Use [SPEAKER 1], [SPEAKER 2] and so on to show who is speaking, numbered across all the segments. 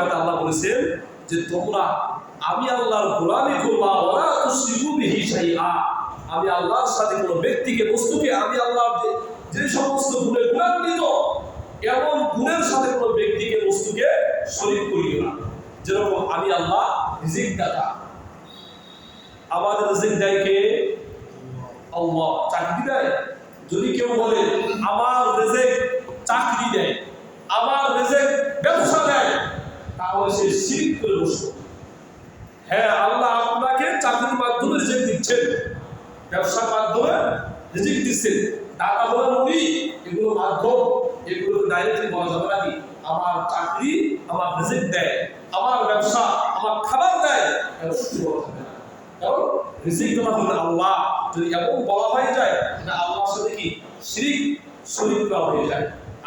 [SPEAKER 1] আয়াতে আল্লাহ বলেছেন যে তোমরা, আমি আল্লাহর গোলামি করবা ওরা আমি আল্লাহর সাথে কোনো ব্যক্তিকে, বস্তুকে, আমি যে- সমস্ত গুণে গুণান্বিত, এমন গুণের সাথে কোনো ব্যক্তিকে, বস্তুকে শরীক করিও না। যেরকম আমি আল্লাহ রিজিক দাতা আমাদের রিজিক দেয় কে? আল্লাহ। চাকরি দেয়? যদি কেউ বলে, আমার রেজেক চাকরি দেয়, আমার রেজেক ব্যবসা সে শিরিক করে বসল হ্যাঁ আল্লাহ আপনাকে চাকরির মাধ্যমে রিজিক দিচ্ছেন। ব্যবসার মাধ্যমে রিজিক দিচ্ছেন। টাকা বলেন উনি, এগুলো মাধ্যম, এগুলো ডাইরেক্টলি বলা যাবে নাকি আমার চাকরি আমার রিজিক দেয়, আমার ব্যবসা, আমার খাবার দেয় কারণ রিজিক দেওয়া হলো আল্লাহ যদি এমন বলা হয়ে যায় এটা আল্লাহর সাথে কি? শিরিক করা হয়ে যায়।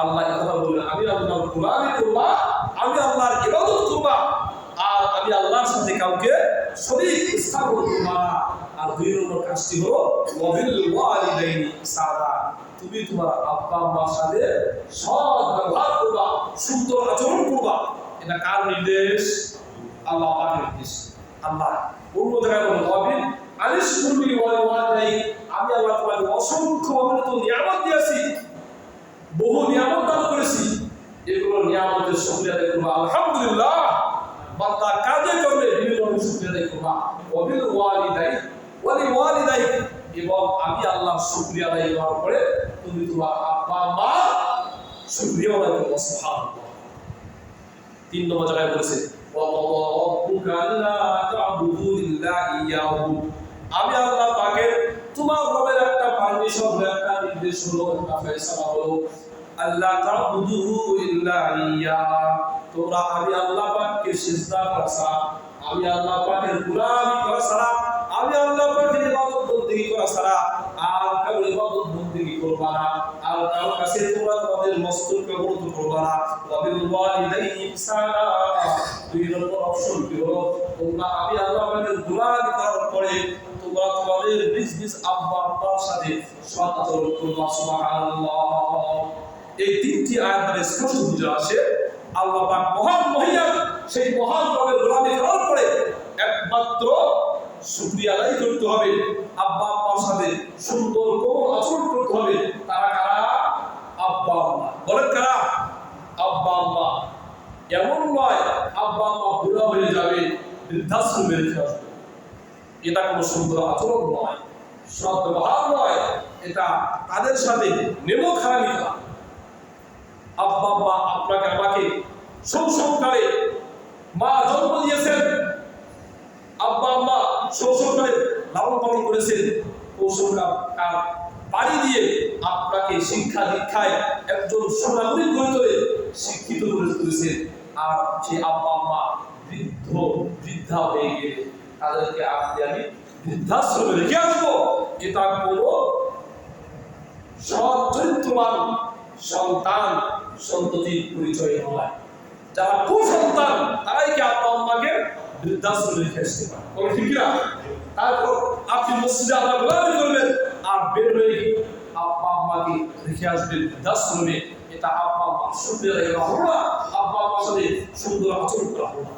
[SPEAKER 1] আল্লাহ কথা বললেন, আমি আল্লাহর গোলামি করবা, আমি আল্লাহর ইবাদত করবা, আর আমি আল্লাহর সাথে কাউকে শরীর স্থাপন করবা আর দুই নম্বর কাজটি হলো, ওয়াবিল ওয়ালিদাইনি তুমি তোমার আব্বা আম্মার সাথে সৎ ব্যবহার করবা, সুন্দর আচরণ করবা। এটা কার নির্দেশ? আল্লাহ পাকের নির্দেশ। আল্লাহ অন্য জায়গায় বলেন, ওয়াবিল আলিশ আমি আল্লাহ তোমাকে অসংখ্য অগণিত নিয়ামত বহু নিয়ামত দান করেছি এগুলো নিয়ামতের শুকরিয়া আদায় করবা আলহামদুলিল্লাহ বান্দা কাজে করবে বিভিন্ন শুকরিয়া আদায় করবা ওয়াবিল ওয়ালিদাই ওয়ালি ওয়ালিদাই এবং আমি আল্লাহ শুকরিয়া আদায় করার পরে তুমি তোমার আব্বা মা শুকরিয়া আদায় করবা সুবহানাল্লাহ তিন নম্বর জায়গায় বলেছে وَقَضَى رَبُّكَ أَلَّا تَعْبُدُوا إِلَّا إِيَّاهُ আমি আল্লাহ পাকের তোমার রবের একটা পারমিশন একটা নির্দেশ হলো একটা ফয়সালা হলো আল্লাহ আমি আল্লাহ পরে তোমরা তোমাদের আব্বা আব্বার সাথে সৎ করবা সুবহানাল্লাহ। এই তিনটি আয়াত দ্বারা স্পষ্ট বুঝে আসে। আল্লাহ পাক মহান মহিয়ান সেই মহান রবের গোলামি করার পরে একমাত্র শুকরিয়া আদায় করতে হবে। আব্বা আম্মার সাথে সুন্দর কোমল আচরণ করতে হবে। তারা কারা? আব্বা আম্মা। বলেন কারা? আব্বা আম্মা। এমন নয়, আব্বা আম্মা বুড়া হয়ে যাবে, বৃদ্ধাশ্রমে রেখে আসবে। এটা কোনো সুন্দর আচরণ নয় সৎ ব্যবহার নয়। এটা তাদের সাথে নেমো খারাপি আব্বা আম্মা আপনাকে, আমাকে শৈশবকালে মা জন্ম দিয়েছেন। আব্বা, আম্মা শৈশবকালে লালন পালন করেছেন। কৌশলকার কার বাড়ি দিয়ে আপনাকে শিক্ষা দীক্ষায় একজন সোনাগরিক গড়ে তোলে, শিক্ষিত করে তুলেছেন। আর সেই আব্বা, আম্মা বৃদ্ধ, বৃদ্ধা হয়ে গেলে তাদেরকে আপনি আমি বৃদ্ধাশ্রমে রেখে আসব। এটা কোনো সৎ চরিত্রবান সন্তান সন্ততির পরিচয় নয় যারা কুসন্তান, তারাই কি আব্বা আম্মাকে বৃদ্ধাশ্রমে রেখে আসতে পারে। ঠিক না তারপর আপনি মসজিদে আল্লাহ গোলামি করবেন, আর বের হয়ে আম্মাকে রেখে আসবেন বৃদ্ধাশ্রমে। এটা আব্বা আম্মা সুন্দর হলো না আব্বা আম্মার সাথে সুন্দর আচরণ করা হলো না